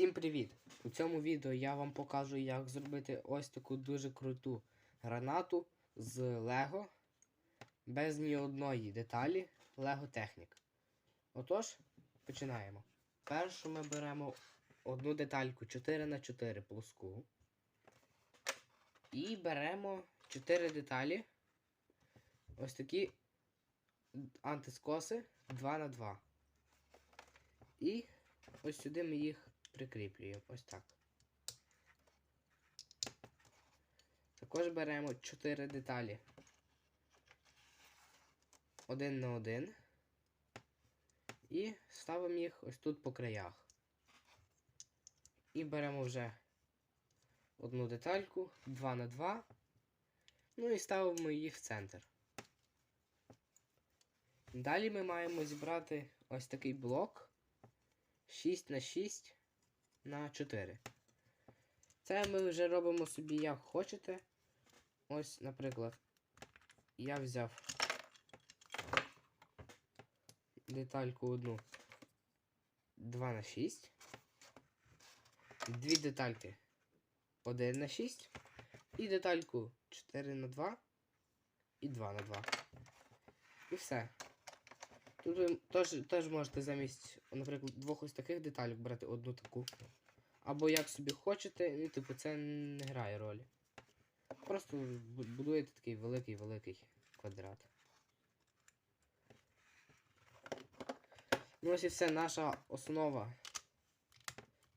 Всім привіт! У цьому відео я вам покажу, як зробити ось таку дуже круту гранату з Лего без ні одної деталі Лего Технік. Отож, починаємо. Першу ми беремо одну детальку 4х4 плоску. І беремо 4 деталі. Ось такі антискоси 2х2. І ось сюди ми їх прикріплюємо. Ось так. Також беремо 4 деталі. Один на один. І ставимо їх ось тут по краях. І беремо вже одну детальку, 2 на 2. Ну і ставимо її в центр. Далі ми маємо зібрати ось такий блок 6 на 6 на 4. Це ми вже робимо собі як хочете. Ось, наприклад, я взяв детальку одну 2 на 6. Дві детальки 1 на 6. І детальку 4 на 2 і 2 на 2. І все. Тут ви теж, теж можете замість, наприклад, двох ось таких деталей брати одну таку. Або як собі хочете, ну, типу, це не грає ролі. Просто будуєте такий великий-великий квадрат. Ну ось і все, наша основа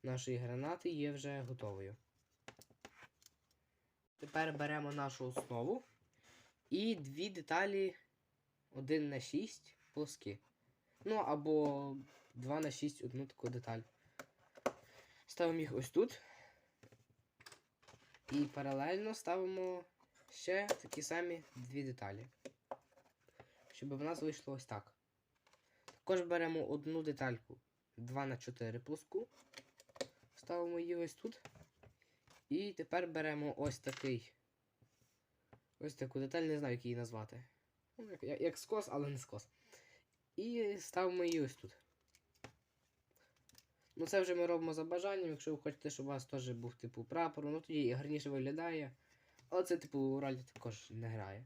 нашої гранати є вже готовою. Тепер беремо нашу основу і дві деталі 1 на 6 плоскі. Ну, або 2 на 6 одну таку деталь. Ставимо їх ось тут. І паралельно ставимо ще такі самі дві деталі. Щоб в нас вийшло ось так. Також беремо одну детальку 2 на 4 плоску. Ставимо її ось тут. І тепер беремо ось такий. Ось таку деталь, не знаю, як її назвати. Ну, як, як, як скос, але не скос. І ставимо її ось тут. Ну це вже ми робимо за бажанням. Якщо ви хочете, щоб у вас теж був типу прапор, ну тоді і гарніше виглядає. Але це, типу, роль також не грає.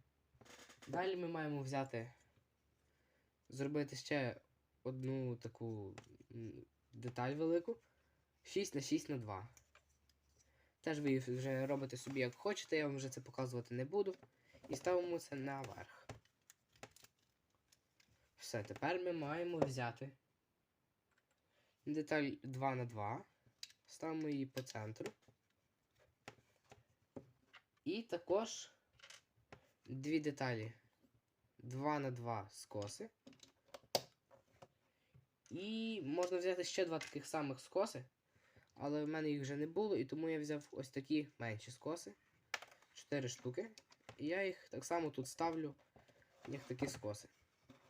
Далі ми маємо взяти, зробити ще одну таку деталь велику. 6 на 6 на 2. Теж ви вже робите собі як хочете, я вам вже це показувати не буду. І ставимо це наверх. Все, тепер ми маємо взяти деталь 2 на 2 Ставимо її по центру. І також дві деталі 2 на 2 скоси. І можна взяти ще два таких самих скоси. Але в мене їх вже не було, і тому я взяв ось такі менші скоси. 4 штуки. І я їх так само тут ставлю, як такі скоси.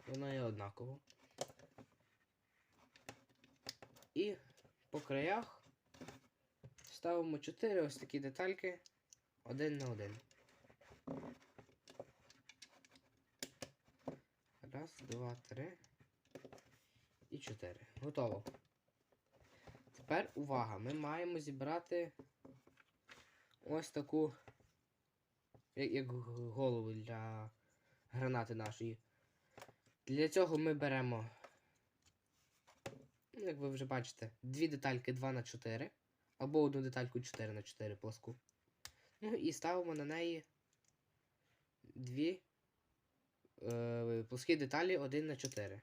Воно є однаково. І по краях ставимо 4 ось такі детальки один на один. Раз, два, три і чотири. Готово. Тепер увага! Ми маємо зібрати ось таку, як, як голову для гранати нашої. Для цього ми беремо, як ви вже бачите, дві детальки 2 на 4 або одну детальку 4 на 4 плоску. Ну і ставимо на неї дві е, плоскі деталі 1 на 4.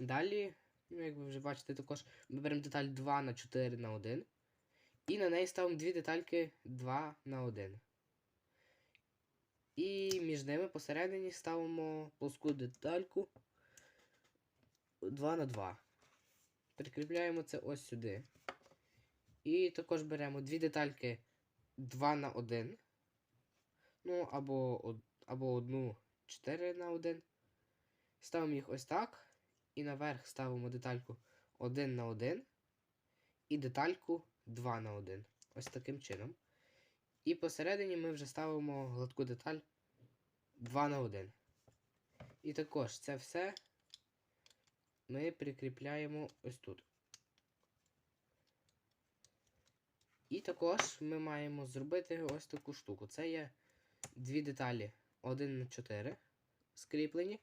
Далі, ну, як ви вже бачите, також ми беремо деталь 2 на 4 на 1. І на неї ставимо дві детальки 2 на 1. І між ними посередині ставимо плоску детальку 2 на 2. Прикріпляємо це ось сюди. І також беремо дві детальки 2 на 1. Ну, або, або одну 4 на 1. Ставимо їх ось так. І наверх ставимо детальку 1 на 1. І детальку 2 на 1. Ось таким чином. І посередині ми вже ставимо гладку деталь 2 на 1. І також це все ми прикріпляємо ось тут. І також ми маємо зробити ось таку штуку. Це є дві деталі 1 на 4 скріплені.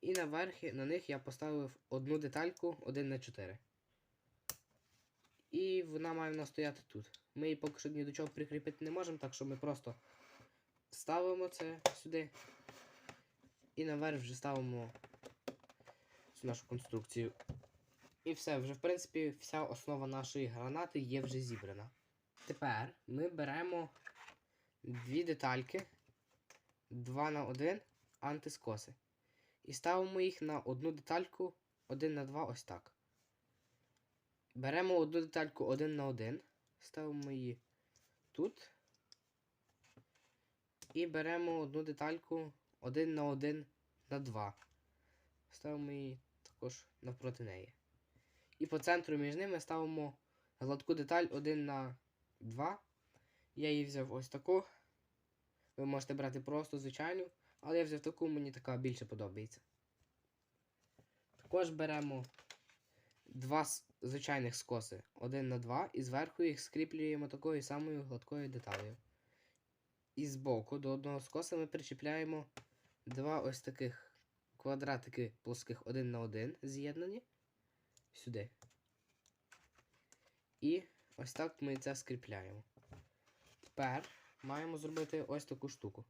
І наверх на них я поставив одну детальку 1 на 4. І вона має в нас стояти тут. Ми її поки що ні до чого прикріпити не можемо, так що ми просто ставимо це сюди. І наверх вже ставимо цю нашу конструкцію. І все, вже в принципі вся основа нашої гранати є вже зібрана. Тепер ми беремо дві детальки 2 на 1 антискоси. І ставимо їх на одну детальку 1 на 2 ось так. Беремо одну детальку 1 на 1, ставимо її тут. І беремо одну детальку 1 на 1 на 2. Ставимо її також навпроти неї. І по центру між ними ставимо гладку деталь 1 на 2. Я її взяв ось таку. Ви можете брати просто звичайну, але я взяв таку, мені така більше подобається. Також беремо два звичайних скоси 1 на 2 і зверху їх скріплюємо такою самою гладкою деталею. І збоку до одного скоса ми причіпляємо два ось таких квадратики плоских 1 на 1 з'єднані сюди. І ось так ми це скріпляємо. Тепер маємо зробити ось таку штуку.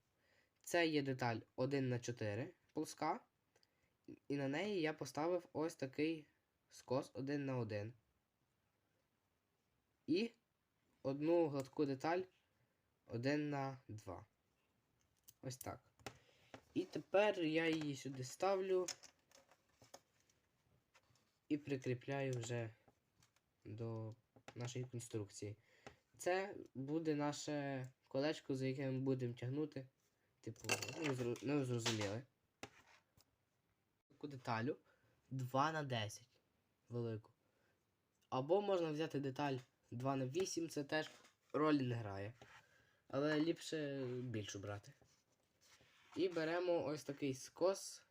Це є деталь 1 на 4 плоска. І на неї я поставив ось такий скос 1 на 1. І одну гладку деталь 1 на 2. Ось так. І тепер я її сюди ставлю і прикріпляю вже до нашої конструкції. Це буде наше колечко, за яке ми будемо тягнути. Типу, ну, ну зрозуміли. Таку деталю 2 на 10 велику. Або можна взяти деталь 2 на 8, це теж ролі не грає. Але ліпше більшу брати. І беремо ось такий скос.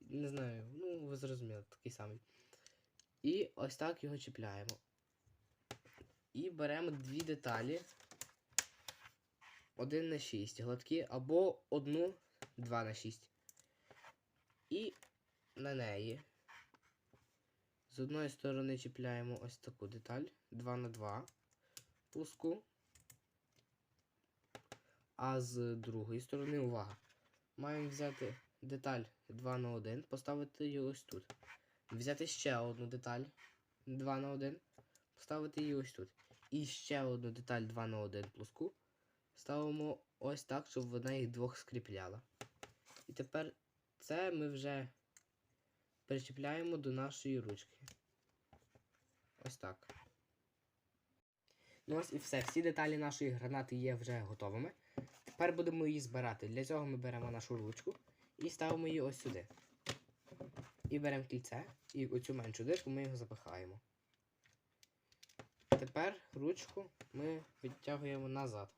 Не знаю, ну ви зрозуміли, такий самий. І ось так його чіпляємо. І беремо дві деталі. 1 на 6 гладкі, або одну 2 на 6. І на неї з одної сторони чіпляємо ось таку деталь 2 на 2 пуску. А з другої сторони, увага, маємо взяти деталь 2 на 1, поставити її ось тут. Взяти ще одну деталь 2 на 1, поставити її ось тут. І ще одну деталь 2 на 1 плоску. Ставимо ось так, щоб вона їх двох скріпляла. І тепер це ми вже причіпляємо до нашої ручки. Ось так. Ну ось і все. Всі деталі нашої гранати є вже готовими. Тепер будемо її збирати. Для цього ми беремо нашу ручку і ставимо її ось сюди. І беремо кільце, і оцю меншу дирку ми його запихаємо. Тепер ручку ми відтягуємо назад.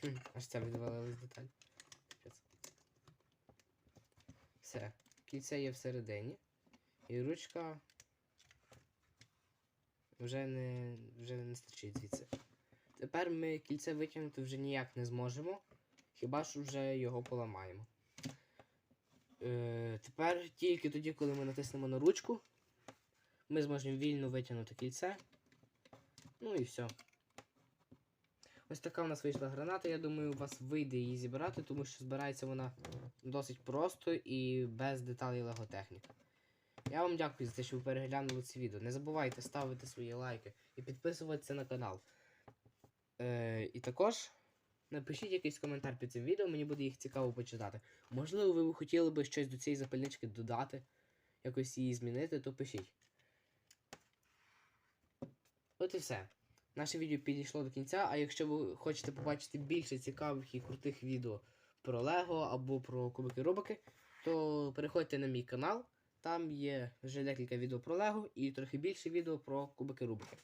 Хм, аж це відвалилась деталь. Все. Кільце є всередині. І ручка вже не, вже не стачить звідси. Тепер ми кільце витягнути вже ніяк не зможемо. Хіба що вже його поламаємо. Е, тепер тільки тоді, коли ми натиснемо на ручку, ми зможемо вільно витягнути кільце. Ну і все. Ось така у нас вийшла граната. Я думаю, у вас вийде її зібрати, тому що збирається вона досить просто і без деталей леготехніки. Я вам дякую за те, що ви переглянули це відео. Не забувайте ставити свої лайки і підписуватися на канал. Е, і також напишіть якийсь коментар під цим відео, мені буде їх цікаво почитати. Можливо, ви хотіли би щось до цієї запальнички додати, якось її змінити, то пишіть. От і все. Наше відео підійшло до кінця, а якщо ви хочете побачити більше цікавих і крутих відео про Лего або про кубики Рубики, то переходьте на мій канал. Там є вже декілька відео про Лего і трохи більше відео про кубики Рубики.